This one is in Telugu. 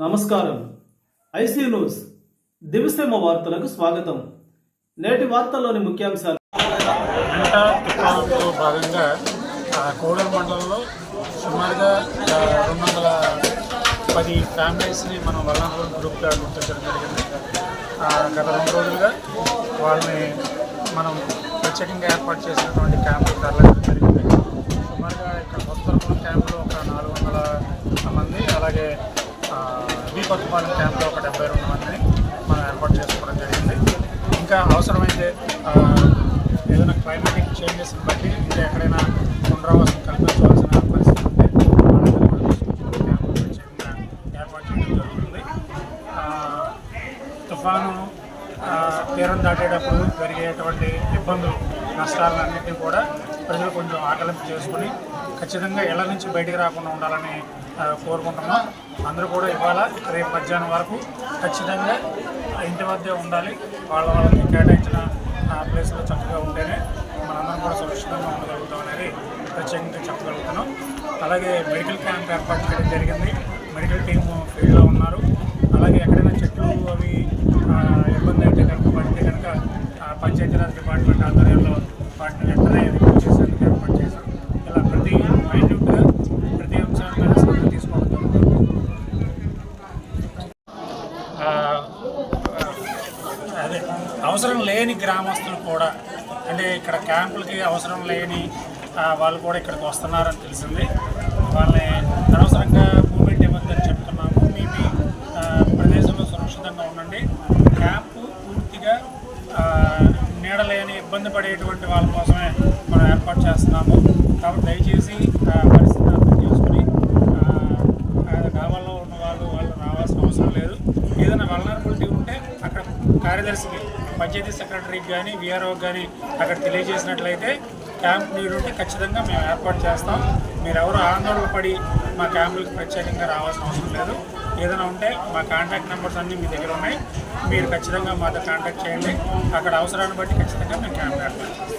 నమస్కారం. IC news. దివిసేమ వార్తలకు స్వాగతం. నేటి వార్తల్లోని ముఖ్యాంశాలు. పంట భాగంగా ఆ, కోడూరు మండలంలో సుమారుగా రెండు వందల పది ఫ్యామిలీస్ని మనం వలనరబుల్ గ్రూప్గా గుర్తించడం జరిగింది. గత రెండు రోజులుగా వాళ్ళని మనం ప్రత్యేకంగా ఏర్పాటు చేసినటువంటి క్యాంపులు తరలించడం జరిగింది సుమారుగా ఇక్కడ కొత్తపల్లి క్యాంపులో ఒక నాలుగు వందల మంది అలాగే ఆ, వి కొత్తపాలెం క్యాంపులో ఒక డెబ్బై రెండు మందిని మనం ఏర్పాటు చేసుకోవడం జరిగింది. ఇంకా అవసరమైతే ఏదైనా క్లైమాటిక్ చేంజెస్ బట్టి ఇంకా ఎక్కడైనా పునరావాసం కల్పించవలసిన పరిస్థితి ఉంటే ఏర్పాటు చేయడం జరుగుతుంది. తుఫాను తీరం దాటేటప్పుడు జరిగేటువంటి ఇబ్బందులు నష్టాలన్నింటినీ కూడా ప్రజలు కొంచెం ఆకలింపు చేసుకుని ఖచ్చితంగా ఇళ్ళ నుంచి బయటికి రాకుండా ఉండాలని కోరుకుంటున్నాం. అందరూ కూడా ఇవాళ రేపు మధ్యాహ్నం వరకు ఖచ్చితంగా ఇంటి వద్దే ఉండాలి. వాళ్ళ వాళ్ళకి కేటాయించిన ఆ ప్లేస్లో చక్కగా ఉంటేనే మనందరం కూడా సురక్షితంగా ఉండగలుగుతాం అనేది ప్రత్యేకంగా చెప్పగలుగుతున్నాం. అలాగే మెడికల్ క్యాంప్ ఏర్పాటు చేయడం జరిగింది. మెడికల్ టీము ఫీల్డ్లో ఉన్నారు. అవసరం లేని గ్రామస్తులు కూడా అంటే ఇక్కడ క్యాంపులకి అవసరం లేని వాళ్ళు కూడా ఇక్కడికి వస్తున్నారని తెలిసింది. వాళ్ళని అనవసరంగా మూమెంట్ ఇవ్వద్దని చెప్తున్నాము. మీ మీ ప్రదేశంలో సురక్షితంగా ఉండండి. క్యాంపు పూర్తిగా నీడలేని ఇబ్బంది పడేటువంటి వాళ్ళ కోసమే మనం ఏర్పాటు చేస్తున్నాము. కాబట్టి దయచేసి పరిస్థితి అర్థం చేసుకుని గ్రామాల్లో ఉన్న వాళ్ళు వాళ్ళు రావాల్సిన అవసరం లేదు. ఏదైనా వలనరబిలిటీ ఉంటే అక్కడ కార్యదర్శికి పంచాయతీ సెక్రటరీకి కానీ వీఆర్ఓ కానీ అక్కడ తెలియజేసినట్లయితే క్యాంప్ మీరు ఉంటే ఖచ్చితంగా మేము ఏర్పాటు చేస్తాం. మీరు ఎవరు ఆందోళన పడి మా క్యాంపులకు ప్రత్యేకంగా రావాల్సిన అవసరం లేదు. ఏదైనా ఉంటే మా కాంటాక్ట్ నెంబర్స్ అన్నీ మీ దగ్గర ఉన్నాయి. మీరు ఖచ్చితంగా మాతో కాంటాక్ట్ చేయండి. అక్కడ అవసరాన్ని బట్టి ఖచ్చితంగా మేము క్యాంప్ ఏర్పాటు చేస్తాం.